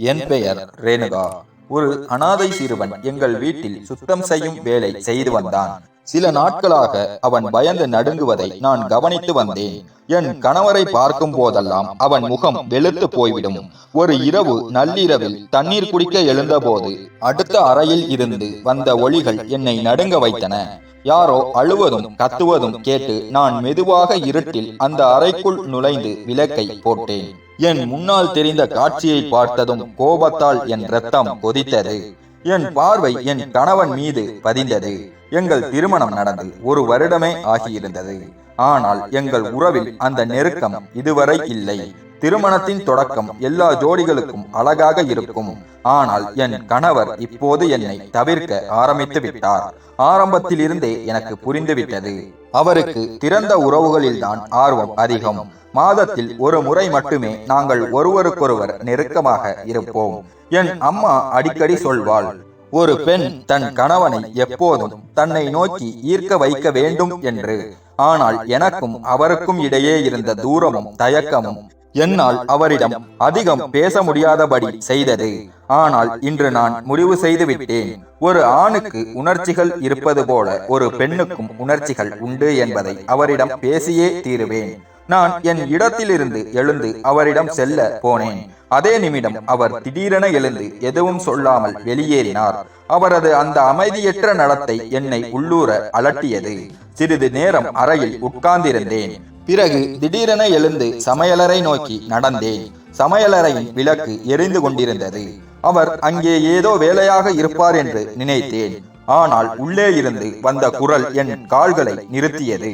என் பெயர் ரேணுகா. ஒரு அனாதை சிறுவன் எங்கள் வீட்டில் சுத்தம் செய்யும் வேலை செய்து வந்தான். சில நாட்களாக அவன் பயந்து நடுங்குவதை நான் கவனித்து வந்தேன். என் கணவரை பார்க்கும் போதெல்லாம் அவன் முகம் வெளுத்து போய்விடும். ஒரு இரவு நள்ளிரவில் தண்ணீர் குடிக்க எழுந்தபோது அடுத்த அறையில் இருந்து வந்த ஒளிகள் என்னை நடுங்க வைத்தன. யாரோ அழுவதும் கத்துவதும் கேட்டு நான் மெதுவாக இருட்டில் அந்த அறைக்குள் நுழைந்து விளக்கை போட்டேன். என் முன்னால் தெரிந்த காட்சியை பார்த்ததும் கோபத்தால் என் ரத்தம் கொதித்தது. என் பார்வை என் கணவன் மீது பதிந்தது. எங்கள் திருமணம் நடந்து ஒரு வருடமே ஆகியிருந்தது. ஆனால் எங்கள் உறவில் அந்த நெருக்கம் இதுவரை இல்லை. திருமணத்தின் தொடக்கம் எல்லா ஜோடிகளுக்கும் அழகாக இருக்கும். ஆனால் என் கணவர் இப்போது என்னை தவிர்க்க ஆரம்பித்து விட்டார். ஆரம்பத்தில் இருந்தே எனக்கு புரிந்துவிட்டது அவருக்கு திறந்த உறவுகளில்தான் ஆர்வம் அதிகம். மாதத்தில் ஒரு முறை மட்டுமே நாங்கள் ஒருவருக்கொருவர் நெருக்கமாக இருப்போம். என் அம்மா அடிக்கடி சொல்வாள் ஒரு பெண் தன் கணவனை எப்போதும் தன்னை நோக்கி ஈர்க்க வைக்க வேண்டும் என்று ஆனால் எனக்கும் அவருக்கும் இடையே இருந்த தூரமும் தயக்கமும் என்னால் அவரிடம் அதிகம் பேச முடியாதபடி செய்தது. ஆனால் இன்று நான் முடிவு செய்து விட்டேன் ஒரு ஆணுக்கு உணர்ச்சிகள் இருப்பது போல ஒரு பெண்ணுக்கும் உணர்ச்சிகள் உண்டு என்பதை அவரிடம் பேசியே தீருவேன். நான் என் இடத்திலிருந்து எழுந்து அவரிடம் செல்ல போனேன். அதே நிமிடம் அவர் திடீரென எழுந்து எதுவும் சொல்லாமல் வெளியேறினார். அவரது அந்த அமைதியற்ற நடத்தை என்னை உள்ளூர அலட்டியது. சிறிது நேரம் அறையில் உட்கார்ந்திருந்தேன். பிறகு திடீரென எழுந்து சமையலறை நோக்கி நடந்தேன். சமையலறையின் விளக்கு எரிந்து கொண்டிருந்தது. அவர் அங்கே ஏதோ வேலையாக இருப்பார் என்று நினைத்தேன். ஆனால் உள்ளே இருந்து வந்த குரல் என் கால்களை நிறுத்தியது.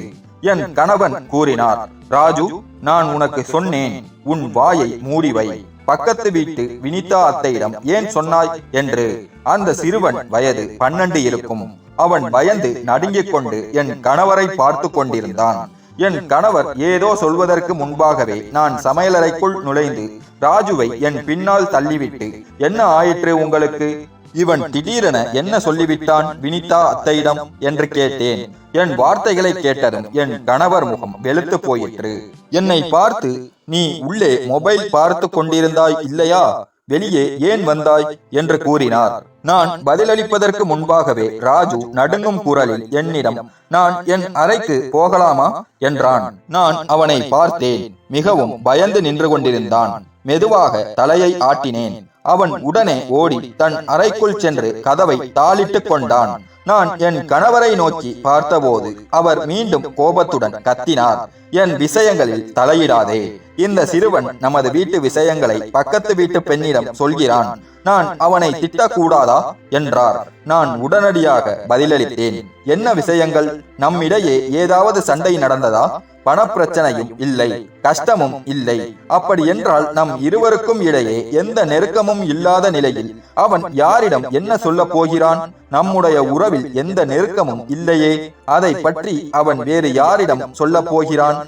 என் கணவன் கூறினார் ராஜு நான் உனக்கு சொன்னேன் உன் வாயை மூடிவை. பக்கத்து வீட்டு வினிதா அத்தையிடம் ஏன் சொன்னாய்? என்று. அந்த சிறுவன் வயது பன்னெண்டு இருக்கும். அவன் பயந்து நடுங்கிக் கொண்டு என் கணவரை பார்த்து கொண்டிருந்தான். என் கணவர் ஏதோ சொல்வதற்கு முன்பாகவே நான் சமையலறைக்குள் நுழைந்து ராஜுவை என் பின்னால் தள்ளிவிட்டு என்ன ஆயிற்று உங்களுக்கு? இவன் திடீரென என்ன சொல்லிவிட்டான்? வினிதா அத்தையிடம் என்று கேட்டேன். என் வார்த்தைகளை கேட்டதும் என் கணவர் முகம் வெளுத்து போயிற்று. என்னை பார்த்து நீ உள்ளே மொபைல் பார்த்து கொண்டிருந்தாய் இல்லையா? வெளியே ஏன் வந்தாய்? என்று கூறினார். நான் பதிலளிப்பதற்கு முன்பாகவே ராஜு நடுங்கும் குரலில் என்னிடம் நான் என் அறைக்கு போகலாமா? என்றான். நான் அவனை பார்த்தேன். மிகவும் பயந்து நின்று கொண்டிருந்தான். மெதுவாக தலையை ஆட்டினேன். அவன் உடனே ஓடி தன் அறைக்குள் சென்று கதவை தாளிட்டுக் கொண்டான். நான் என் கணவரை நோக்கி பார்த்தபோது அவர் மீண்டும் கோபத்துடன் கத்தினார். என் விஷயங்களில் தலையிடாதே. இந்த சிறுவன் நமது வீட்டு விஷயங்களை பக்கத்து வீட்டு பெண்ணிடம் சொல்கிறான். நான் அவனை திட்டக்கூடாதா? என்றார். நான் உடனடியாக பதிலளித்தேன். என்ன விஷயங்கள்? நம்மிடையே ஏதாவது சண்டை நடந்ததா? பணப்பிரச்சனையும் இல்லை கஷ்டமும் இல்லை. அப்படி என்றால் நம் இருவருக்கும் இடையே எந்த நெருக்கமும் இல்லாத நிலையில் அவன் யாரிடம் என்ன சொல்ல போகிறான்? நம்முடைய உறவில் எந்த நெருக்கமும் இல்லையே. அதை பற்றி அவன் வேறு யாரிடம் சொல்ல போகிறான்?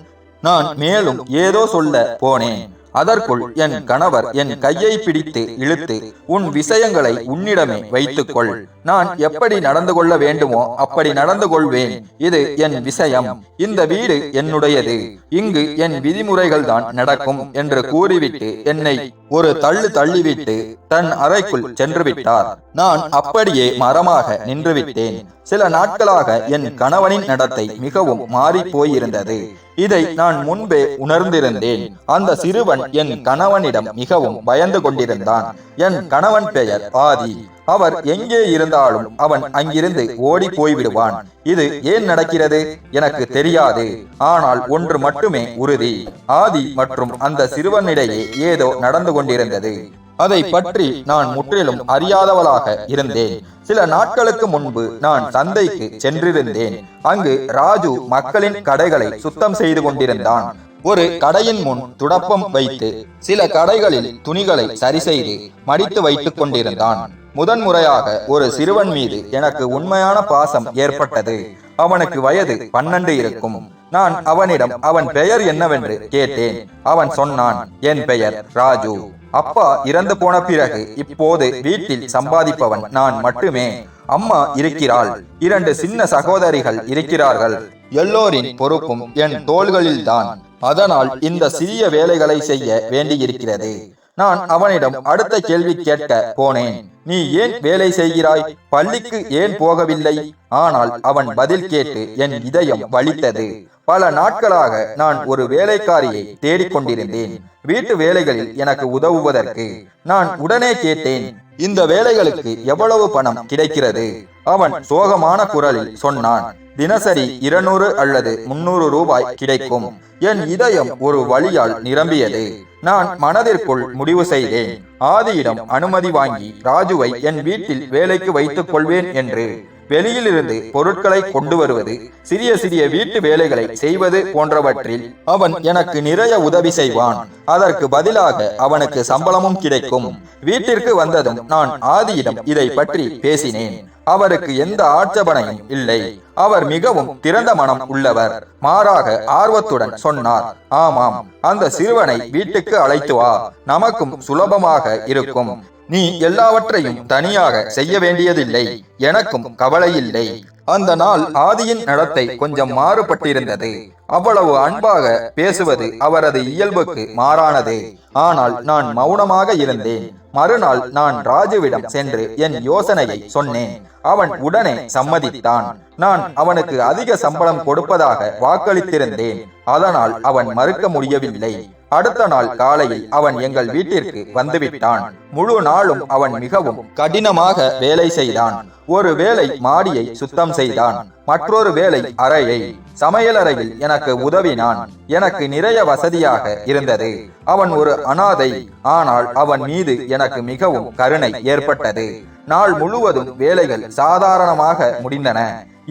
நான் மேலும் ஏதோ சொல்ல போனேன். அதற்குள் என் கணவர் என் கையை பிடித்து இழுத்து உன் விஷயங்களை உன்னிடமே வைத்துக்கொள். நான் எப்படி நடந்து கொள்ள வேண்டுமோ அப்படி நடந்து கொள்வேன். இது என் விஷயம். இந்த வீடு என்னுடையது. இங்கு என் விதிமுறைகள் தான் நடக்கும் என்று கூறிவிட்டு என்னை ஒரு தள்ளு தள்ளிவிட்டு தன் அறைக்குள் சென்று விட்டார். நான் அப்படியே மரமாக நின்றுவிட்டேன். சில நாட்களாக என் கணவனின் நடத்தை மிகவும் மாறி போயிருந்தது. இதை நான் முன்பே உணர்ந்திருந்தேன். அந்த சிறுவன் என் கணவனிடம் மிகவும் பயந்து கொண்டிருந்தான். என் கணவன் பெயர் ஆதி. அவர் எங்கே இருந்தாலும் அவன் அங்கிருந்து ஓடி போய்விடுவான். இது ஏன் நடக்கிறது? எனக்கு தெரியாது. ஆனால் ஒன்று மட்டுமே உறுதி. ஆதி மற்றும் அந்த சிறுவனிடையே ஏதோ நடந்து கொண்டிருந்தது. அதை பற்றி நான் முற்றிலும் அறியாதவளாக இருந்தேன். சில நாட்களுக்கு முன்பு நான் சந்தைக்கு சென்றிருந்தேன். அங்கு ராஜு மக்களின் கடைகளை சுத்தம் செய்து கொண்டிருந்தான். ஒரு கடையின் முன் துடப்பம் வைத்து சில கடைகளில் துணிகளை சரி செய்து மடித்து வைத்துக் கொண்டிருந்தான். முதன்முறையாக ஒரு சிறுவன் மீது எனக்கு உண்மையான பாசம் ஏற்பட்டது. அவனுக்கு வயது பன்னெண்டு இருக்கும். நான் அவனிடம் அவன் பெயர் என்னவென்று கேட்டேன். அவன் சொன்னான் என் பெயர் ராஜு. அப்பா இறந்து போன பிறகு இப்போது வீட்டில் சம்பாதிப்பவன் நான் மட்டுமே. அம்மா இருக்கிறாள். இரண்டு சின்ன சகோதரிகள் இருக்கிறார்கள். எல்லோரின் பொறுப்பும் என் தோள்களில்தான். அதனால் இந்த சிறிய வேலைகளை செய்ய வேண்டியிருக்கிறது. நான் அவனிடம் அடுத்த கேள்வி கேட்க போனேன். நீ ஏன் வேலை செய்கிறாய்? பள்ளிக்கு ஏன் போகவில்லை? ஆனால் அவன் பதில் கேட்டு என் இதயம் வலித்தது. பல நாட்களாக நான் ஒரு வேலைக்காரியை தேடிக்கொண்டிருந்தேன். வீட்டு வேலைகளில் எனக்கு உதவுவதற்கு நான் உடனே கேட்டேன் இந்த வேலைகளுக்கு எவ்வளவு பணம் கிடைக்கிறது? அவன் சோகமான குரலில் சொன்னான் தினசரி இருநூறு அல்லது முன்னூறு ரூபாய் கிடைக்கும். என் இதயம் ஒரு வழியால் நிரம்பியது. நான் மனதிற்குள் முடிவு செய்தேன். ஆதியிடம் அனுமதி வாங்கி ராஜுவை என் வீட்டில் வேலைக்கு வைத்துக் கொள்வேன் என்று. வெளியிலிருந்து பொருட்களை கொண்டு வருவது சிறிய சிறிய வீட்டு வேலைகளை செய்வது போன்றவற்றில் அவன் எனக்கு நிறைய உதவி செய்வான். அதற்கு பதிலாக அவனுக்கு சம்பளமும் கிடைக்கும். வீட்டிற்கு வந்ததும் நான் ஆதியிடம் இதை பற்றி பேசினேன். அவருக்கு எந்த ஆட்சேபனையும் இல்லை. அவர் மிகவும் திறந்த மனம் உள்ளவர். மாறாக ஆர்வத்துடன் சொன்னார் ஆமாம் அந்த சிறுவனை வீட்டுக்கு அழைத்து வா. நமக்கும் சுலபமாக இருக்கும். நீ எல்லாவற்றையும் தனியாக செய்ய வேண்டியதில்லை. எனக்கும் கவலை இல்லை அந்த நாள் ஆதியின் நடத்தை கொஞ்சம் மாறுபட்டிருந்தது. அவ்வளவு அன்பாக பேசுவது அவரது இயல்புக்கு மாறானது. ஆனால் நான் மௌனமாக இருந்தேன். மறுநாள் நான் ராஜுவிடம் சென்று என் யோசனையை சொன்னேன். அவன் உடனே சம்மதித்தான். நான் அவனுக்கு அதிக சம்பளம் கொடுப்பதாக வாக்களித்திருந்தேன். அதனால் அவன் மறுக்க முடியவில்லை. அடுத்த நாள் காலையில் அவன் எங்கள் வீட்டிற்கு வந்துவிட்டான். முழு நாளும் அவன் மிகவும் கடினமாக வேலை செய்தான். ஒரு வேலை மாடியை சுத்தம் செய்தான். மற்றொரு வேலை அறையை சமையலறையில் எனக்கு உதவினான். எனக்கு நிறைய வசதியாக இருந்தது. அவன் ஒரு அனாதை. ஆனால் அவன் மீது எனக்கு மிகவும் கருணை ஏற்பட்டது. நாள் முழுவதும் வேலைகள் சாதாரணமாக முடிந்தன.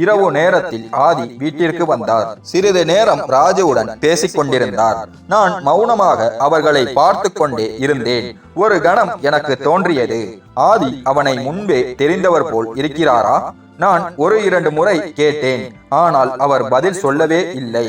இரவு நேரத்தில் ஆதி வீட்டிற்கு வந்தார். சிறிது நேரம் ராஜுவுடன் பேசிக் கொண்டிருந்தார் நான் மௌனமாக அவர்களை பார்த்து கொண்டே இருந்தேன். ஒரு கணம் எனக்கு தோன்றியது. ஆதி அவனை முன்பே தெரிந்தவர் போல் இருக்கிறாரா? நான் ஒரு இரண்டு முறை கேட்டேன். ஆனால் அவர் பதில் சொல்லவே இல்லை.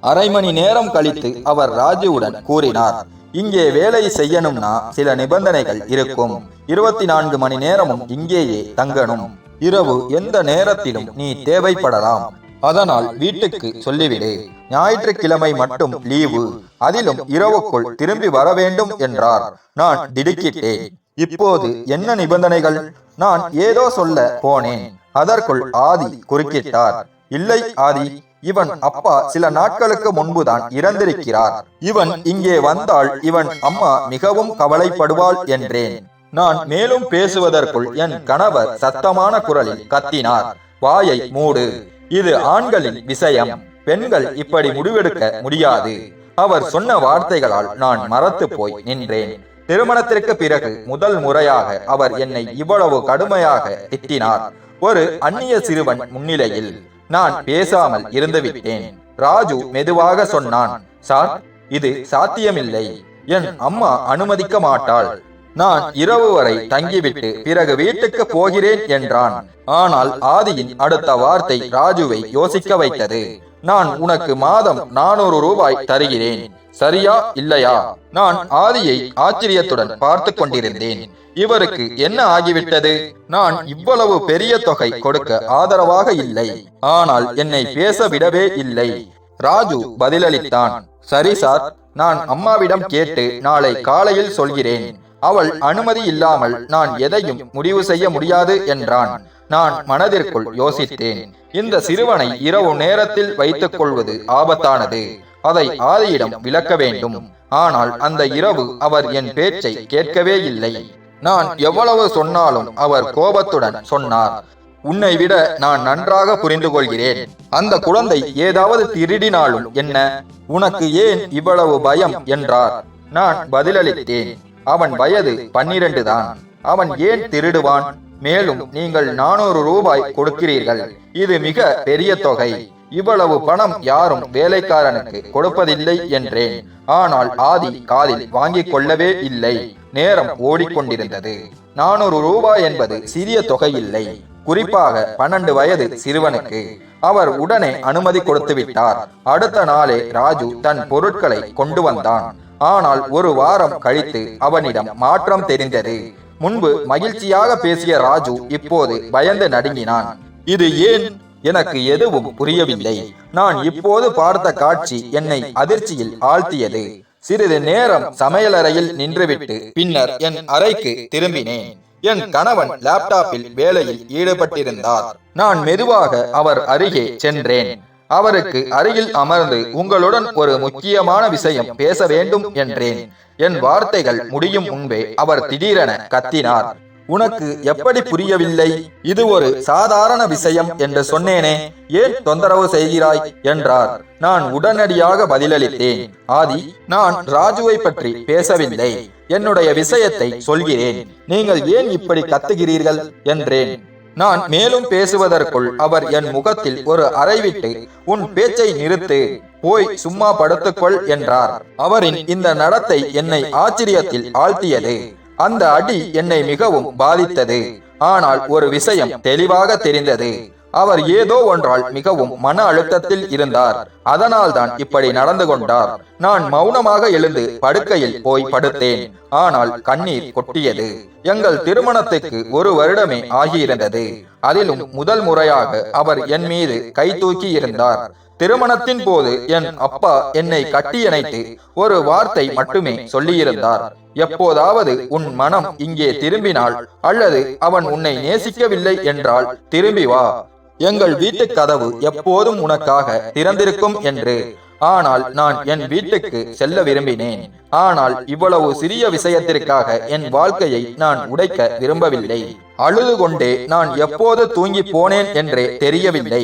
அரை மணி நேரம் கழித்து அவர் ராஜுவுடன் கூறினார். இங்கே வேலை செய்யணும்னா சில நிபந்தனைகள் இருக்கும். இருபத்தி நான்கு மணி நேரமும் இங்கேயே தங்கணும். இரவு எந்த நேரத்திலும் நீ தேவைப்படலாம். அதனால் வீட்டுக்கு சொல்லிவிடு. ஞாயிற்றுக்கிழமை மட்டும் லீவு. அதிலும் இரவுக்குள் திரும்பி வர வேண்டும் என்றார். நான் திடுக்கிட்டேன். இப்போது என்ன நிபந்தனைகள்? நான் ஏதோ சொல்ல போனேன். அதற்குள் ஆதி குறுக்கிட்டார். இல்லை ஆதி. இவன் அப்பா சில நாட்களுக்கு முன்புதான் இறந்திருக்கிறார். இவன் இங்கே வந்தால் இவன் அம்மா மிகவும் கவலைப்படுவாள் என்றேன். நான் மேலும் பேசுவதற்குள் என் கணவர் சத்தமான குரலில் கத்தினார். வாயை மூடு. இது ஆண்களின் விஷயம். பெண்கள் இப்படி முடிவெடுக்க முடியாது. அவர் சொன்ன வார்த்தைகளால் நான் மறத்து போய் நின்றேன். திருமணத்திற்கு பிறகு முதல் முறையாக அவர் என்னை இவ்வளவு கடுமையாக திட்டினார். ஒரு அந்நிய சிறுவன் முன்னிலையில் நான் பேசாமல் இருந்துவிட்டேன். ராஜு மெதுவாக சொன்னான் சார் இது சாத்தியமில்லை. என் அம்மா அனுமதிக்க மாட்டாள். நான் இரவு வரை தங்கிவிட்டு பிறகு வீட்டுக்கு போகிறேன் என்றான். ஆனால் ஆதியின் அடுத்த வார்த்தை ராஜுவை யோசிக்க வைத்தது. நான் உனக்கு மாதம் நானூறு ரூபாய் தருகிறேன். சரியா இல்லையா? நான் ஆதியை ஆச்சரியத்துடன் பார்த்து கொண்டிருந்தேன். இவருக்கு என்ன ஆகிவிட்டது? நான் இவ்வளவு பெரிய தொகை கொடுக்க ஆதரவாக இல்லை. ஆனால் என்னை பேச விடவே இல்லை. ராஜு பதிலளித்தான். சரி சார் நான் அம்மாவிடம் கேட்டு நாளை காலையில் சொல்கிறேன். அவள் அனுமதி இல்லாமல் நான் எதையும் முடிவு செய்ய முடியாது என்றான். நான் மனதிற்குள் யோசித்தேன். இந்த சிறுவனை இரவு நேரத்தில் வைத்துக் கொள்வது ஆபத்தானது. அதை ஆதியிடம் விளக்க வேண்டும். ஆனால் அந்த இரவு அவர் என் பேச்சை கேட்கவே இல்லை. நான் எவ்வளவு சொன்னாலும் அவர் கோபத்துடன் சொன்னார். உன்னை விட நான் நன்றாக புரிந்து கொள்கிறேன். அந்த குழந்தை ஏதாவது திருடினாலும் என்ன? உனக்கு ஏன் இவ்வளவு பயம்? என்றார். நான் பதிலளித்தேன். அவன் வயது பன்னிரண்டு தான் அவன் ஏன் திருடுவான்? மேலும் நீங்கள் நானூறு ரூபாய் கொடுக்கிறீர்கள். இது மிக பெரிய தொகை. இவ்வளவு பணம் யாரும் வேலைக்காரனுக்கு கொடுப்பதில்லை என்றேன். ஆனால் ஆதி காதில் வாங்கிக் கொள்ளவே இல்லை. நேரம் ஓடிக்கொண்டிருந்தது. நானூறு ரூபாய் என்பது சிறிய தொகை இல்லை குறிப்பாக பன்னெண்டு வயது சிறுவனுக்கு. அவர் உடனே அனுமதி கொடுத்து விட்டார் அடுத்த நாளே ராஜு தன் பொருட்களை கொண்டு வந்தான். ஆனால் ஒரு வாரம் கழித்து அவனிடம் மாற்றம் தெரிந்தது. முன்பு மகிழ்ச்சியாக பேசிய ராஜு இப்போது பயந்து நடுங்கினான். இது ஏன்? எனக்கு எதுவும் புரியவில்லை. நான் இப்போது பார்த்த காட்சி என்னை அதிர்ச்சியில் ஆழ்த்தியது. சிறிது நேரம் சமையலறையில் நின்றுவிட்டு பின்னர் என் அறைக்கு திரும்பினேன். என் கணவன் லேப்டாப்பில் வேலையில் ஈடுபட்டிருந்தார். நான் மெதுவாக அவர் அருகே சென்றேன். அவருக்கு அருகில் அமர்ந்து உங்களுடன் ஒரு முக்கியமான விஷயம் பேச வேண்டும் என்றேன். என் வார்த்தைகள் முடியும் முன்பே அவர் திடீரென கத்தினார். உனக்கு எப்படி புரியவில்லை? இது ஒரு சாதாரண விஷயம் என்று சொன்னேனே. ஏன் தொந்தரவு செய்கிறாய்? என்றார். நான் உடனடியாக பதிலளித்தேன். ஆதி நான் ராஜுவை பற்றி பேசவில்லை. என்னுடைய விஷயத்தை சொல்கிறேன். நீங்கள் ஏன் இப்படி கத்துகிறீர்கள்? என்றேன். நான் மேலும் பேசுவதற்குள் அவர் என் முகத்தில் ஒரு அறைவிட்டு உன் பேச்சை நிறுத்து போய் சும்மா படுத்துக்கொள் என்றார். அவரின் இந்த நடத்தை என்னை ஆச்சரியத்தில் ஆழ்த்தியது. அந்த அடி என்னை மிகவும் பாதித்தது. ஆனால் ஒரு விஷயம் தெளிவாக தெரிந்தது. அவர் ஏதோ ஒன்றால் மிகவும் மன அழுத்தத்தில் இருந்தார். அதனால்தான் இப்படி நடந்து கொண்டார். நான் மௌனமாக எழுந்து படுக்கையில் போய் படுத்தேன். ஆனால் கண்ணீர் கொட்டியது. எங்கள் திருமணத்துக்கு ஒரு வருடமே ஆகியிருந்தது. அதிலும் முதல் முறையாக அவர் என் மீது கை தூக்கி இருந்தார். திருமணத்தின் போது என் அப்பா என்னை கட்டியணைத்து ஒரு வார்த்தை மட்டுமே சொல்லியிருந்தார். எப்போதாவது உன் மனம் இங்கே திரும்பினால் அல்லது அவன் உன்னை நேசிக்கவில்லை என்றால் திரும்பி வா. எங்கள் வீட்டு கதவு எப்போதும் உனக்காக திறந்திருக்கும் என்று. ஆனால் நான் என் வீட்டுக்கு செல்ல விரும்பினேன். ஆனால் இவ்வளவு சிறிய விஷயத்திற்காக என் வாழ்க்கையை நான் உடைக்க விரும்பவில்லை. அழுது கொண்டே நான் எப்போது தூங்கி போனேன் என்றே தெரியவில்லை.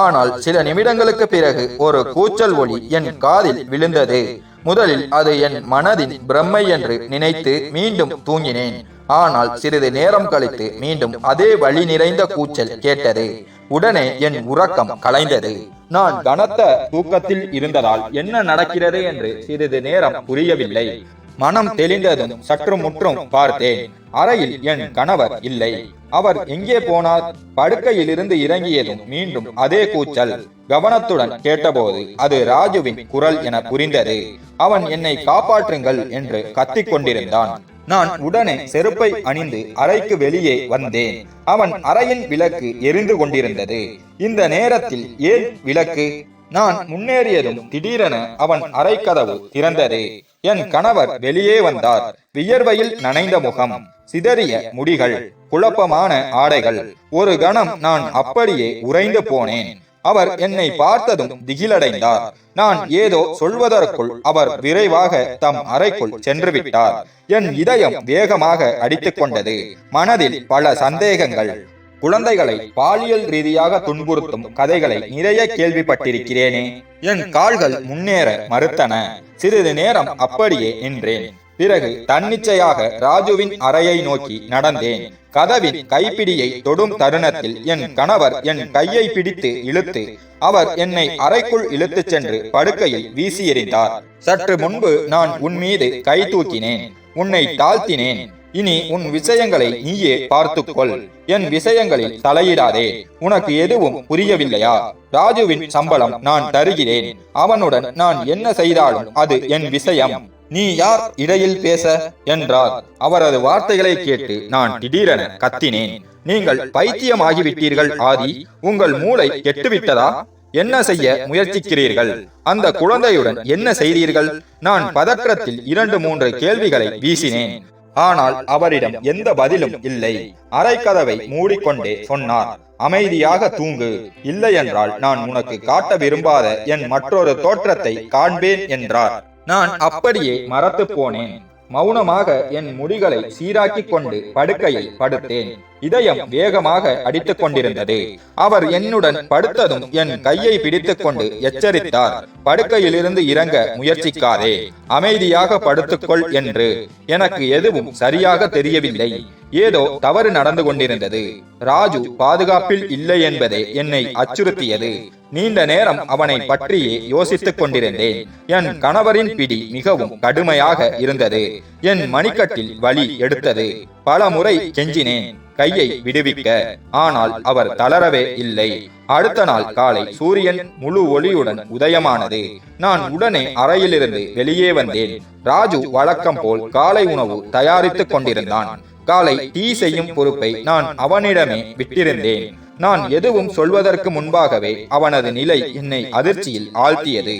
ஆனால் சில நிமிடங்களுக்கு பிறகு ஒரு கூச்சல் ஒளி என் காதில் விழுந்தது. முதலில் அது என் மனதின் பிரம்மை என்று நினைத்து மீண்டும் தூங்கினேன். ஆனால் சிறிது நேரம் கழித்து மீண்டும் அதே வழி நிறைந்த கூச்சல் கேட்டது. உடனே என் உறக்கம் கலைந்தது. நான் கனத்த தூக்கத்தில் இருந்ததால் என்ன நடக்கிறது என்று சிறிது நேரம் புரியவில்லை. மனம் தெளிந்ததும் சற்று முற்றும் பார்த்தேன். அறையில் என் கணவர் இல்லை. அவர் எங்கே போனார்? படுக்கையில் இருந்து இறங்கியதும் மீண்டும் அதே கூச்சல். கவனத்துடன் கேட்டபோது அது ராஜுவின் குரல் என புரிந்தது. அவன் என்னை காப்பாற்றுங்கள் என்று கத்திக் கொண்டிருந்தான் நான் உடனே செருப்பை அணிந்து அறைக்கு வெளியே வந்தேன். அவன் அறையின் விளக்கு எரிந்து கொண்டிருந்தது. இந்த நேரத்தில் ஏன் விளக்கு? நான் முன்னேறியதும் திடீரென அவன் அறைக்கதவு திறந்தது. என் கணவர் வெளியே வந்தார். வியர்வையில் நனைந்த முகம் சிதறிய முடிகள் குழப்பமான ஆடைகள். ஒரு கணம் நான் அப்படியே உறைந்து போனேன். அவர் என்னை பார்த்ததும் திகிலடைந்தார். நான் ஏதோ சொல்வதற்குள் அவர் விரைவாக தம் அறைக்குள் சென்று விட்டார் என் இதயம் வேகமாக அடித்துக் கொண்டது. மனதில் பல சந்தேகங்கள். குழந்தைகளை பாலியல் ரீதியாக துன்புறுத்தும் கதைகளை நிறைய கேள்விப்பட்டிருக்கிறேனே. என் கால்கள் முன்னேற மறுத்தன. சிறிது நேரம் அப்படியே நின்றேன். பிறகு தன்னிச்சையாக ராஜுவின் அறையை நோக்கி நடந்தேன். கதவின் கைப்பிடியை தொடும் தருணத்தில் என் கணவர் என் கையை பிடித்து இழுத்து அவர் என்னை அறைக்குள் இழுத்துச் சென்று படுக்கையில் வீசி எறிந்தார். சற்று முன்பு நான் உன் மீது கை தூக்கினேன் உன்னை தாழ்த்தினேன். இனி உன் விஷயங்களை நீயே பார்த்துக்கொள். என் விஷயங்களில் தலையிடாதே உனக்கு எதுவும் புரியவில்லையா? ராஜுவின் சம்பளம் நான் தருகிறேன் அவனுடன் நான் என்ன செய்தாலும் அது என் விஷயம். நீ யார் இடையில் பேச என்றார். அவரது வார்த்தைகளை கேட்டு நான் திடீரென கத்தினேன். நீங்கள் பைத்தியமாகிவிட்டீர்கள் ஆதி. உங்கள் மூளை கெட்டுவிட்டதா? என்ன செய்ய முயற்சிக்கிறீர்கள்? அந்த குழந்தையுடன் என்ன செய்தீர்கள்? நான் பதற்றத்தில் இரண்டு மூன்று கேள்விகளை வீசினேன். ஆனால் அவரிடம் எந்த பதிலும் இல்லை. அரைக்கதவை மூடிக்கொண்டே சொன்னார். அமைதியாக தூங்கு. இல்லையென்றால் நான் உனக்கு காட்ட விரும்பாத என் மற்றொரு தோற்றத்தை காண்பேன் என்றார். நான் அப்படியே மறத்து போனேன். மௌனமாக என் முடிகளை சீராக்கிக் கொண்டு படுக்கையில் படுத்தேன். இதயம் வேகமாக அடித்துக் கொண்டிருந்தது. அவர் என்னுடன் படுத்ததும் என் கையை பிடித்துக் கொண்டு எச்சரித்தார். படுக்கையிலிருந்து இறங்க முயற்சிக்காதே. அமைதியாக படுத்துக்கொள் என்று. எனக்கு எதுவும் சரியாக தெரியவில்லை. ஏதோ தவறு நடந்து கொண்டிருந்தது. ராஜு பாதுகாப்பில் இல்லை என்பதே என்னை அச்சுறுத்தியது. நீண்ட நேரம் அவனை பற்றியே யோசித்துக் கொண்டிருந்தேன். என் கணவரின் பிடி மிகவும் கடுமையாக இருந்தது. என் மணிக்கட்டில் வலி எடுத்தது. பல முறை கெஞ்சினேன் கையை விடுவிக்க. ஆனால் அவர் தளரவே இல்லை. அடுத்த நாள் காலை சூரியன் முழு ஒளியுடன் உதயமானது. நான் உடனே அறையிலிருந்து வெளியே வந்தேன். ராஜு வழக்கம் போல் காலை உணவு தயாரித்துக் கொண்டிருந்தான். காலை டீ செய்யும் பொறுப்பை நான் அவனிடமே விட்டிருந்தேன். நான் எதுவும் சொல்வதற்கு முன்பாகவே அவனது நிலை என்னை அதிர்ச்சியில் ஆழ்த்தியது.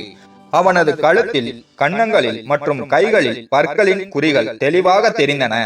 அவனது கழுத்தில் கன்னங்களில் மற்றும் கைகளில் பற்களின் குறிகள் தெளிவாக தெரிந்தன.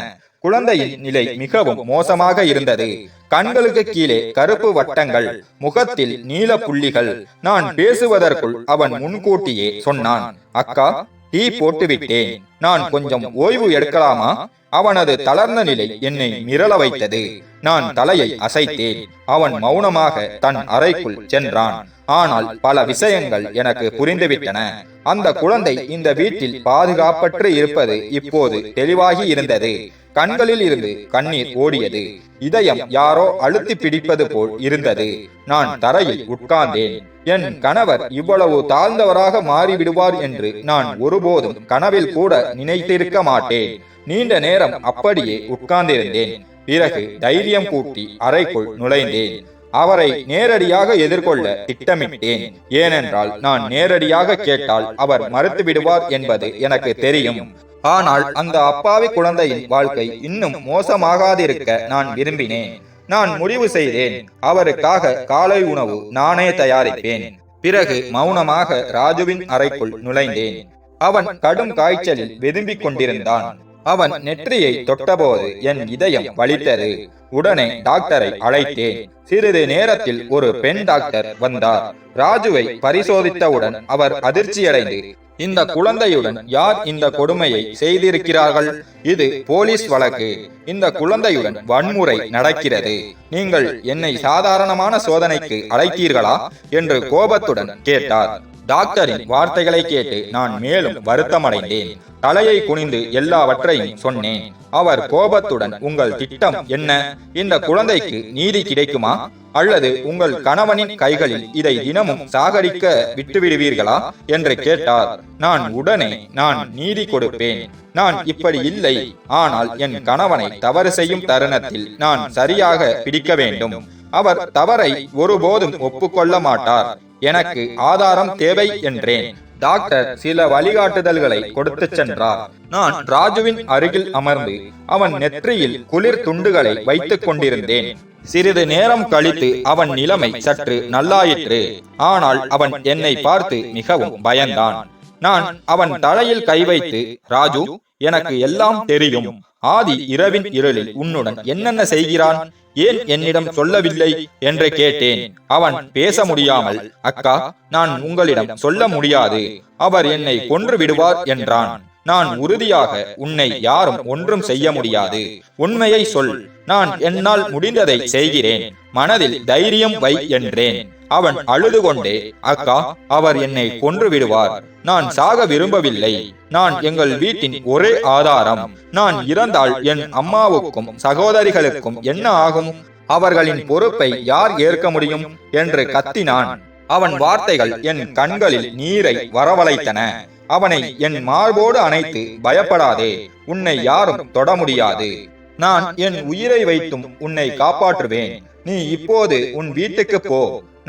குழந்தையின் நிலை மிகவும் மோசமாக இருந்தது. கண்களுக்கு கீழே கருப்பு வட்டங்கள் முகத்தில் நீல புள்ளிகள். நான் பேசுவதற்குள் அவன் முன்கூட்டியே சொன்னான் அக்கா டீ போட்டுவிட்டேன். நான் கொஞ்சம் ஓய்வு எடுக்கலாமா? அவனது தளர்ந்த நிலை என்னை மிரள வைத்தது. நான் தலையை அசைத்தேன். அவன் மௌனமாக தன் அறைக்குள் சென்றான். ஆனால் பல விஷயங்கள் எனக்கு புரிந்துவிட்டன. அந்த குழந்தை இந்த வீட்டில் பாதுகாப்பற்று இருப்பது இப்போது தெளிவாகி இருந்தது. கண்களில் இருந்து கண்ணீர் ஓடியது. இதயம் யாரோ அழுத்தி பிடிப்பது போல் இருந்தது. நான் தரையில் உட்கார்ந்தேன். என் கணவர் இவ்வளவு தாழ்ந்தவராக மாறிவிடுவார் என்று நான் ஒருபோதும் கனவில் கூட நினைத்திருக்க மாட்டேன். நீண்ட நேரம் அப்படியே உட்கார்ந்திருந்தேன். பிறகு தைரியம் கூட்டி அறைக்குள் நுழைந்தேன். அவரை நேரடியாக எதிர்கொள்ள திட்டமிட்டேன். ஏனென்றால் நான் நேரடியாக கேட்டால் அவர் மறுத்து விடுவார் என்பது எனக்கு தெரியும். ஆனால் அந்த அப்பாவி குழந்தையின் வாழ்க்கை இன்னும் மோசமாகாதிருக்க நான் விரும்பினேன். நான் முடிவு செய்தேன் அவருக்காக காலை உணவு நானே தயாரிப்பேன். பிறகு மௌனமாக ராஜுவின் அறைக்குள் நுழைந்தேன். அவன் கடும் காய்ச்சலில் வெதும்பிக் கொண்டிருந்தான். அவன் நெற்றியை தொட்டபோது என் இதயம் வலித்தது. உடனே டாக்டரை அழைத்தேன். சிறிது நேரத்தில் ஒரு பெண் டாக்டர் வந்தார். ராஜுவை பரிசோதித்தவுடன் அவர் அதிர்ச்சியடைந்து இந்த குழந்தையுடன் யார் இந்த கொடுமையை செய்திருக்கிறார்கள்? இது போலீஸ் வழக்கு. இந்த குழந்தையுடன் வன்முறை நடக்கிறது. நீங்கள் என்னை சாதாரணமான சோதனைக்கு அழைத்தீர்களா? என்று கோபத்துடன் கேட்டார். டாக்டரின் வார்த்தைகளை கேட்டு நான் மேலும் வருத்தமடைந்தேன். தலையை குனிந்து எல்லாவற்றையும் சொன்னேன். அவர் கோபத்துடன் உங்கள் திட்டம் என்ன? இந்த குழந்தைக்கு நீதி கிடைக்குமா? அல்லது உங்கள் கணவனின் கைகளில் இதை தினமும் சாகரிக்க விட்டுவிடுவீர்களா? என்று கேட்டார். நான் உடனே நான் நீதி கொடுப்பேன். நான் இப்படி இல்லை. ஆனால் என் கணவனை தவறு செய்யும் தருணத்தில் நான் சரியாக பிடிக்க வேண்டும். அவர் தவறை ஒருபோதும் ஒப்புக்கொள்ள மாட்டார். எனக்கு ஆதாரம் தேவை என்றேன். டாக்டர் சில வழிகாட்டுதல்களை கொடுத்து சென்றார். நான் ராஜுவின் அருகில் அமர்ந்து அவன் நெற்றியில் குளிர் துண்டுகளை வைத்துக் கொண்டிருந்தேன். சிறிது நேரம் கழித்து அவன் நிலைமை சற்று நல்லாயிற்று. ஆனால் அவன் என்னை பார்த்து மிகவும் பயந்தான். நான் அவன் தலையில் கை வைத்து ராஜு எனக்கு எல்லாம் தெரியும். ஆதி இரவின் இருளில் உன்னுடன் என்னென்ன செய்கிறான்? ஏன் என்னிடம் சொல்லவில்லை என்று கேட்டேன். அவன் பேச முடியாமல் அக்கா நான் உங்களிடம் சொல்ல முடியாது. அவர் என்னை கொன்று விடுவார் என்றான். நான் உறுதியாக உன்னை யாரும் ஒன்றும் செய்ய முடியாது. உண்மையை சொல். நான் என்னால் முடிந்ததை செய்கிறேன். மனதில் தைரியம் வை என்றேன். அவன் அழுது கொண்டே அக்கா அவர் என்னை கொன்று விடுவார் நான் சாக விரும்பவில்லை. நான் எங்கள் வீட்டின் ஒரே ஆதாரம். நான் இறந்தால் என் அம்மாவுக்கும் சகோதரிகளுக்கும் என்ன ஆகும்? அவர்களின் பொறுப்பை யார் ஏற்க முடியும்? என்று கத்தினான். அவன் வார்த்தைகள் என் கண்களில் நீரை வரவழைத்தன. அவனை என் மார்போடு அணைத்து பயப்படாதே உன்னை யாரும் தொட முடியாது. நான் என் உயிரை வைத்தும் உன்னை காப்பாற்றுவேன். நீ இப்போது உன் வீட்டுக்கு போ.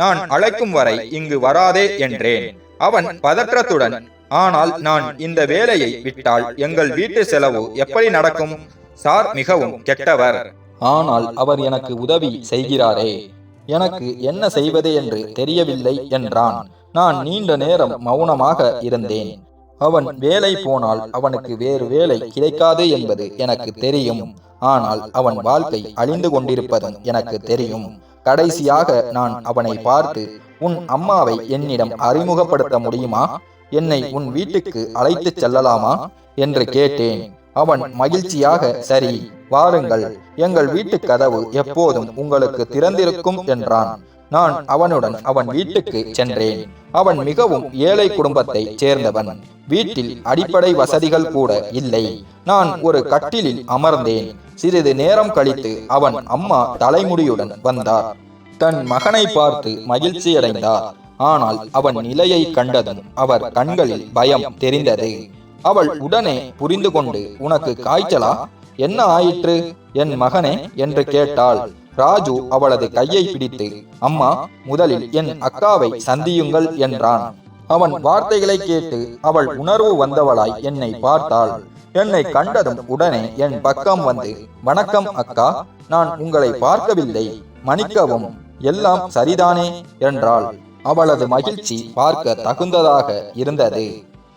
நான் அழைக்கும் வரை இங்கு வராதே என்றேன். அவன் பதற்றத்துடன் ஆனால் நான் இந்த வேலையை விட்டால் எங்கள் வீட்டு செலவு எப்படி நடக்கும்? சார் மிகவும் கெட்டவர். ஆனால் அவர் எனக்கு உதவி செய்கிறாரே. எனக்கு என்ன செய்வது என்று தெரியவில்லை என்றான். நான் நீண்ட நேரம் மௌனமாக இருந்தேன். அவன் வேலை போனால் அவனுக்கு வேறு வேலை கிடைக்காது என்பது எனக்கு தெரியும். ஆனால் அவன் வாழ்க்கை அழிந்து கொண்டிருப்பதும் எனக்கு தெரியும். கடைசியாக நான் அவனை பார்த்து உன் அம்மாவை என்னிடம் அறிமுகப்படுத்த முடியுமா? என்னை உன் வீட்டுக்கு அழைத்துச் செல்லலாமா? என்று கேட்டேன். அவன் மகிழ்ச்சியாக சரி வாருங்கள் எங்கள் வீட்டு கதவு எப்போதும் உங்களுக்கு திறந்திருக்கும் என்றான். நான் அவனுடன் அவன் வீட்டுக்கு சென்றேன். அவன் மிகவும் ஏழை குடும்பத்தை சேர்ந்தவன். வீட்டில் அடிப்படை வசதிகள் கூட இல்லை. நான் ஒரு கட்டிலில் அமர்ந்தேன். சிறிது நேரம் கழித்து அவன் அம்மா தலைமுடியுடன் வந்தார். தன் மகனை பார்த்து மகிழ்ச்சியடைந்தார். ஆனால் அவன் நிலையை கண்டதும் அவர் கண்களில் பயம் தெரிந்தது. அவள் உடனே புரிந்து கொண்டு உனக்கு காய்ச்சலா? என்ன ஆயிற்று? என் மகனே என்று கேட்டாள். ராஜு அவளது கையை பிடித்து அம்மா முதலில் என் அக்காவை சந்தியுங்கள் என்றான். அவன் வார்த்தைகளை கேட்டு அவள் உணர்வு வந்தவளாய் என்னை பார்த்தாள். என்னை கண்டதும் உடனே என் பக்கம் வந்து வணக்கம் அக்கா நான் உங்களை பார்க்கவில்லை. மன்னிக்கவும் எல்லாம் சரிதானே? என்றாள். அவளது மகிழ்ச்சி பார்க்க தகுந்ததாக இருந்தது.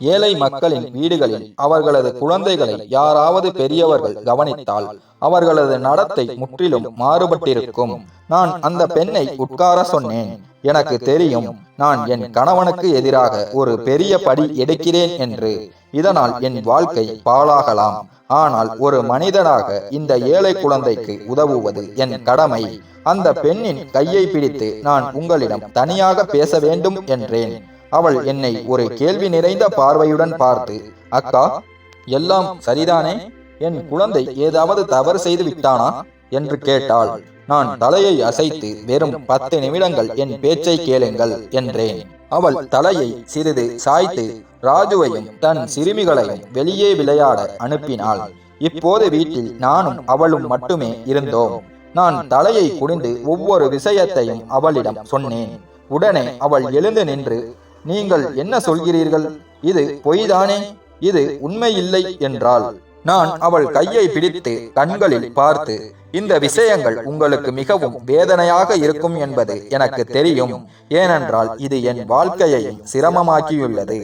ஏழை மக்களின் வீடுகளில் அவர்களது குழந்தைகளை யாராவது பெரியவர்கள் கவனித்தால் அவர்களது நடத்தை முற்றிலும் மாறுபட்டிருக்கும். நான் அந்த பெண்ணை உட்கார சொன்னேன். எனக்கு தெரியும் நான் என் கணவனுக்கு எதிராக ஒரு பெரிய படி எடுக்கிறேன் என்று. இதனால் என் வாழ்க்கை பாழாகலாம். ஆனால் ஒரு மனிதனாக இந்த ஏழை குழந்தைக்கு உதவுவது என் கடமை. அந்த பெண்ணின் கையை பிடித்து நான் உங்களிடம் தனியாக பேச வேண்டும் என்றேன். அவள் என்னை ஒரு கேள்வி நிறைந்த பார்வையுடன் பார்த்து அக்கா எல்லாம் சரிதானே? என் குழந்தை ஏதாவது தவறு செய்து விட்டானா? என்று கேட்டாள். நான் தலையை அசைத்து வெறும் பத்து நிமிடங்கள் என் பேச்சை கேளுங்கள் என்றேன். அவள் தலையை சிறிது சாய்த்து ராஜுவையும் தன் சிறுமிகளையும் வெளியே விளையாட அனுப்பினாள். இப்போது வீட்டில் நானும் அவளும் மட்டுமே இருந்தோம். நான் தலையை குடிந்து ஒவ்வொரு விஷயத்தையும் அவளிடம் சொன்னேன். உடனே அவள் எழுந்து நின்று நீங்கள் என்ன சொல்கிறீர்கள்? இது பொய்தானே? இது உண்மையில்லை என்றால் நான் அவள் கையை பிடித்து கண்களில் பார்த்து இந்த விஷயங்கள் உங்களுக்கு மிகவும் வேதனையாக இருக்கும் என்பது எனக்கு தெரியும். ஏனென்றால் இது என் வாழ்க்கையை சிரமமாக்கியுள்ளது.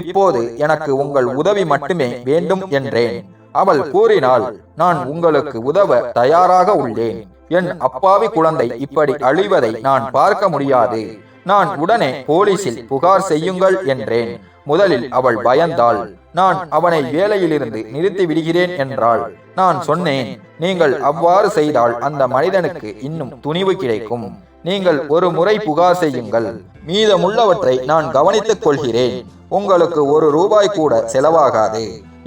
இப்போது எனக்கு உங்கள் உதவி மட்டுமே வேண்டும் என்றேன். அவள் கூறினால் நான் உங்களுக்கு உதவ தயாராக உள்ளேன். என் அப்பாவி குழந்தை இப்படி அழிவதை நான் பார்க்க முடியாது. நான் உடனே போலீசில் புகார் செய்யுங்கள் என்றேன். முதலில் அவள் பயந்தாள். நான் அவனை வேலையிலிருந்து நிறுத்தி விடுகிறேன் என்றாள். நான் சொன்னேன் நீங்கள் அவ்வாறு செய்தால் அந்த மனிதனுக்கு இன்னும் துணிவு கிடைக்கும். நீங்கள் ஒரு முறை புகார் செய்யுங்கள். மீதமுள்ளவற்றை நான் கவனித்துக் கொள்கிறேன். உங்களுக்கு ஒரு ரூபாய் கூட செலவாகாது.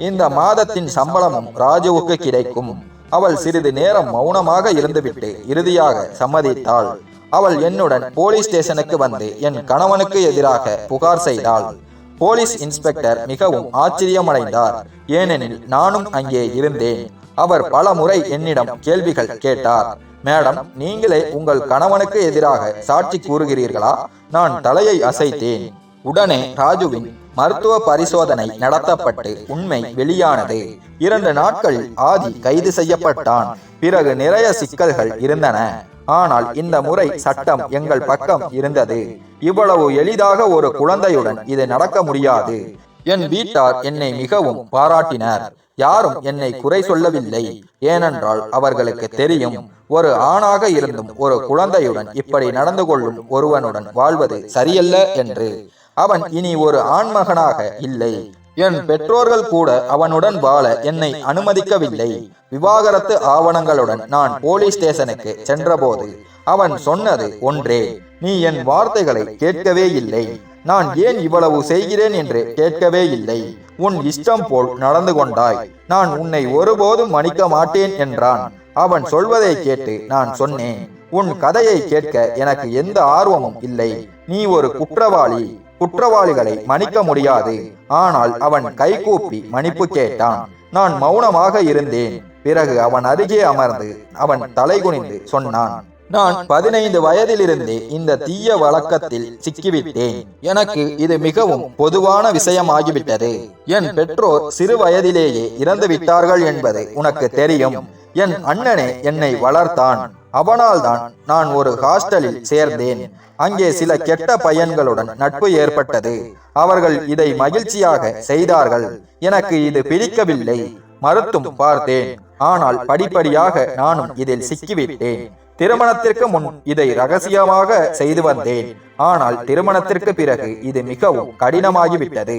இந்த மாதத்தின் சம்பளமும் ராஜுவுக்கு கிடைக்கும். அவள் சிறிது நேரம் மௌனமாக இருந்துவிட்டு இறுதியாக சம்மதித்தாள். அவள் என்னுடன் போலீஸ் ஸ்டேஷனுக்கு வந்து என் கணவனுக்கு எதிராக புகார் செய்தாள். போலீஸ் இன்ஸ்பெக்டர் மிகவும் ஆச்சரியமடைந்தார். ஏனெனில் நானும் அங்கே இருந்தேன். அவர் பல முறை என்னிடம் கேள்விகள் கேட்டார். மேடம் நீங்களே உங்கள் கணவனுக்கு எதிராக சாட்சி கூறுகிறீர்களா? நான் தலையை அசைத்தேன். உடனே ராஜுவின் மருத்துவ பரிசோதனை நடத்தப்பட்டு உண்மை வெளியானது. இரண்டு நாட்களில் ஆதி கைது செய்யப்பட்டான். பிறகு நிறைய சிக்கல்கள் இருந்தன. ஆனால் இந்த முறை சட்டம் எங்கள் பக்கம் இருந்தது. இவ்வளவு எளிதாக ஒரு குழந்தையுடன் இது நடக்க முடியாது. என் வீட்டார் என்னை மிகவும் பாராட்டினர். யாரும் என்னை குறை சொல்லவில்லை. ஏனென்றால் அவர்களுக்கு தெரியும் ஒரு ஆணாக இருந்தும் ஒரு குழந்தையுடன் இப்படி நடந்து கொள்ளும் ஒருவனுடன் வாழ்வது சரியல்ல என்று. அவன் இனி ஒரு ஆண்மகனாக இல்லை. என் பெற்றோர்கள் கூட அவனுடன் வாழ என்னை அனுமதிக்கவில்லை. விவாகரத்து ஆவணங்களுடன் நான் போலீஸ் ஸ்டேஷனுக்கு சென்றபோது அவன் சொன்னது ஒன்றே நீ என் வார்த்தைகளை கேட்கவே இல்லை. நான் ஏன் இவ்வளவு செய்கிறேன் என்று கேட்கவே இல்லை. உன் இஷ்டம் போல் நடந்து கொண்டாய். நான் உன்னை ஒருபோதும் மன்னிக்க மாட்டேன் என்றான். அவன் சொல்வதை கேட்டு நான் சொன்னேன் உன் கதையை கேட்க எனக்கு எந்த ஆர்வமும் இல்லை. நீ ஒரு குற்றவாளி. குற்றவாளிகளை மன்னிக்க முடியாது. ஆனால் அவன் கைகூப்பி மன்னிப்பு கேட்டான். நான் மௌனமாக இருந்தேன். பிறகு அவன் அருகே அமர்ந்து அவன் தலைகுனிந்து சொன்னான். நான் பதினைந்து வயதிலிருந்தே இந்த தீய வழக்கத்தில் சிக்கிவிட்டேன். எனக்கு இது மிகவும் பொதுவான விஷயமாகிவிட்டது. என் பெற்றோர் சிறு வயதிலேயே இறந்து விட்டார்கள் என்பது உனக்கு தெரியும். என் அண்ணனே என்னை வளர்த்தான். அவனால்தான் நான் ஒரு ஹாஸ்டலில் சேர்ந்தேன். அங்கே சில கெட்ட பையன்களுடன் நட்பு ஏற்பட்டது. அவர்கள் இதை மகிழ்ச்சியாக செய்தார்கள். எனக்கு இது பிடிக்கவில்லை. மறுத்தும் பார்த்தேன். ஆனால் படிப்படியாக நானும் இதில் சிக்கிவிட்டேன். திருமணத்திற்கு முன் இதை ரகசியமாக செய்து வந்தேன். ஆனால் திருமணத்திற்கு பிறகு இது மிகவும் கடினமாகிவிட்டது.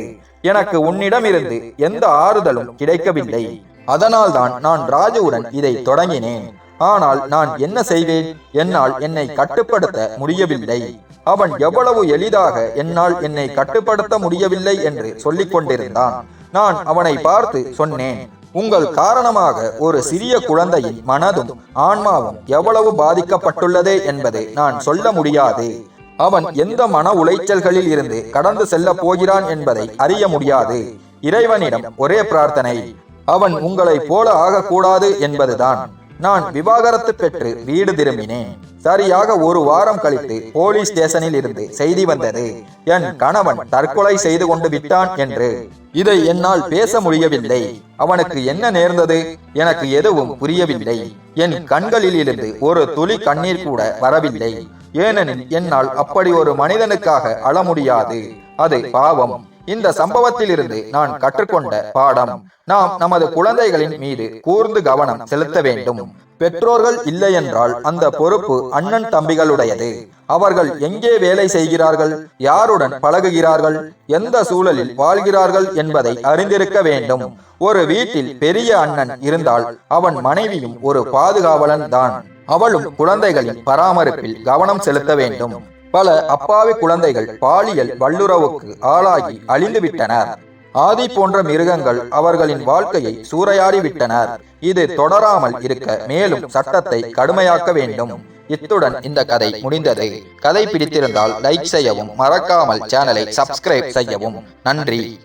எனக்கு உன்னிடமிருந்து எந்த ஆறுதலும் கிடைக்கவில்லை. அதனால்தான் நான் ராஜுவுடன் இதை தொடங்கினேன். ஆனால் நான் என்ன செய்வேன்? என்னால் என்னை கட்டுப்படுத்த முடியவில்லை. அவன் எவ்வளவு எளிதாக என்னால் என்னை கட்டுப்படுத்த முடியவில்லை என்று சொல்லிக் கொண்டிருந்தான். நான் அவனை பார்த்து சொன்னேன் உங்கள் காரணமாக ஒரு சிறிய குழந்தையின் மனதும் ஆன்மாவும் எவ்வளவு பாதிக்கப்பட்டுள்ளது என்பதை நான் சொல்ல முடியாது. அவன் எந்த மன உளைச்சல்களில் இருந்து கடந்து செல்ல போகிறான் என்பதை அறிய முடியாது. இறைவனிடம் ஒரே பிரார்த்தனை அவன் உங்களைப் போல ஆகக்கூடாது என்பதுதான். நான் விவாகரத்து பெற்று வீடு திரும்பினேன். சரியாக ஒரு வாரம் கழித்து போலீஸ் ஸ்டேஷனில் இருந்து செய்தி வந்தது. என் கணவன் தற்கொலை செய்து கொண்டு விட்டான் என்று. இதை என்னால் பேச முடியவில்லை. அவனுக்கு என்ன நேர்ந்தது? எனக்கு எதுவும் புரியவில்லை. என் கண்களில் இருந்து ஒரு துளி கண்ணீர் கூட வரவில்லை. ஏனெனில் என்னால் அப்படி ஒரு மனிதனுக்காக அழ முடியாது. அது பாவம். இந்த சம்பவத்தில் இருந்து நான் கற்றுக்கொண்ட பாடம் நாம் நமது குழந்தைகளின் மீது கூர்ந்து கவனம் செலுத்த வேண்டும். பெற்றோர்கள் இல்லை என்றால் அந்த பொறுப்பு அண்ணன் தம்பிகளுடையது. அவர்கள் எங்கே வேலை செய்கிறார்கள் யாருடன் பழகுகிறார்கள் எந்த சூழலில் வாழ்கிறார்கள் என்பதை அறிந்திருக்க வேண்டும். ஒரு வீட்டில் பெரிய அண்ணன் இருந்தால் அவன் மனைவியும் ஒரு பாதுகாவலன் தான். அவளும் குழந்தைகளின் பராமரிப்பில் கவனம் செலுத்த வேண்டும். பல அப்பாவி குழந்தைகள் பாலியல் வல்லுறவுக்கு ஆளாகி அழிந்துவிட்டனர். ஆதி போன்ற மிருகங்கள் அவர்களின் வாழ்க்கையை சூறையாடிவிட்டனர். இது தொடராமல் இருக்க மேலும் சட்டத்தை கடுமையாக்க வேண்டும். இத்துடன் இந்த கதை முடிந்தது. கதை பிடித்திருந்தால் லைக் செய்யவும் மறக்காமல் சேனலை சப்ஸ்கிரைப் செய்யவும். நன்றி.